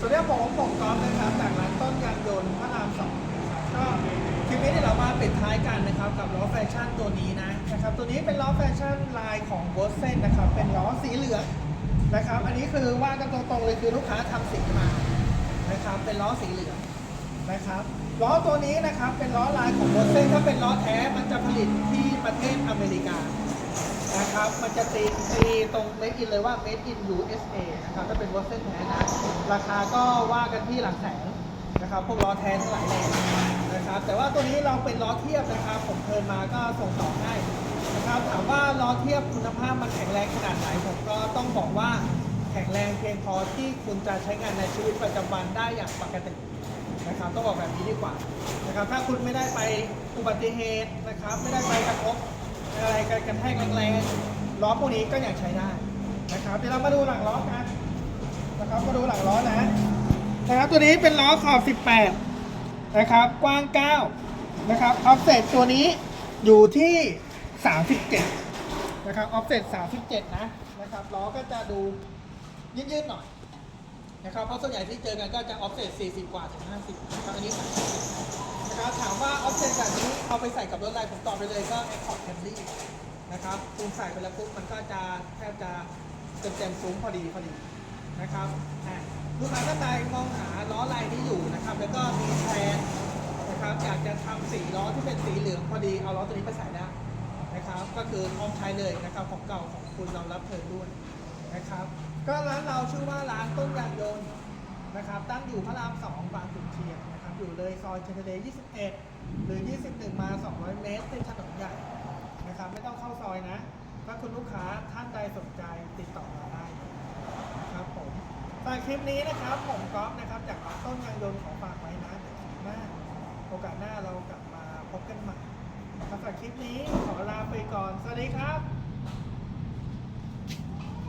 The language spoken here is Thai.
สวัสดีครับผมผมกอล์ฟนะครับจากร้านต้นยางยนต์พระรามสองนะครับก็คลิปนี้ที่เรามาปิดท้ายกันนะครับกับล้อแฟชั่นตัวนี้นะนะครับตัวนี้เป็นล้อแฟชั่นลายของโบสเซนนะครับเป็นล้อสีเหลืองนะครับอันนี้คือว่ากันตรงๆเลยคือลูกค้าทำสีมานะครับเป็นล้อสีเหลืองนะครับล้อตัวนี้นะครับเป็นล้อลายของโบสเซนถ้าเป็นล้อแท้มันจะผลิตที่ประเทศอเมริกา นะครับ มันจะตีตีตรง made in เลยว่า made in USA นะครับ ถ้าเป็นวอเส้นแท้นะ ราคาก็ว่ากันที่หลักแสนนะครับ พวกล้อแท้ทั้งหลายแหล่นะครับ แต่ว่าตัวนี้เราเป็นล้อเทียบนะครับ ผมเทินมาก็ส่งต่อให้นะครับถามว่าล้อเทียบคุณภาพมันแข็งแรงขนาดไหน ผมก็ต้องบอกว่าแข็งแรงเพียงพอที่คุณจะใช้งานในชีวิตประจำวันได้อย่างปกตินะครับต้องบอกแบบนี้ดีกว่านะครับถ้าคุณไม่ได้ไปอุบัติเหตุนะครับ ไม่ได้ไปกระทบ อะไรกันแทกแรงๆล้อพวกนี้ก็ยังใช้ได้นะครับเดี๋ยวเรามาดูหลังล้อกันนะครับมาดูหลังล้อนะนะครับตัวนี้เป็นล้อขอบ 18 นะครับ กว้าง 9 นะครับออฟเซตตัวนี้อยู่ที่ 37 นะครับออฟเซต37 นะนะครับล้อก็จะดูยืดๆหน่อยนะครับเพราะส่วนใหญ่ที่เจอกันก็จะออฟเซต40 กว่าถึง50นะครับอันนี้ นะครับถามว่าออฟเซตแบบนี้เอาไปใส่กับรถอะไรผมตอบไปเลยก็ Accord Camry นะครับคุณใส่ไปแล้วปุ๊บมันก็จะแทบจะเต็มเต็มๆซุ้มพอดีพอดีนะครับลูกค้าท่านใดมองหาล้อลายนี้อยู่นะครับ แล้วก็มีแพลนนะครับอยากจะทำสีล้อที่เป็นสีเหลืองพอดีเอาล้อตัวนี้ไปใส่ได้นะครับ ก็คือพร้อมใช้เลยนะครับของเก่าของคุณเรารับเทิร์นด้วยนะครับ ก็ร้านเราชื่อว่าร้านต้นยางยนต์นะครับ ตั้งอยู่พระราม2บาง อยู่เลยซอยเชนเดย์21 หรือ 21 มา 200 เมตรเป็นถนนใหญ่นะครับไม่ต้องเข้าซอยนะ ถ้าคุณลูกค้าท่านใดสนใจติดต่อมาได้นะครับผมฝากคลิปนี้นะครับ ผมก๊อฟนะครับ จากร้านต้นยางยนต์ของฝากไว้นะเดี๋ยวคลิปหน้าโอกาสหน้าเรากลับมาพบกันใหม่สำหรับคลิปนี้ขอลาไปก่อน สวัสดีครับ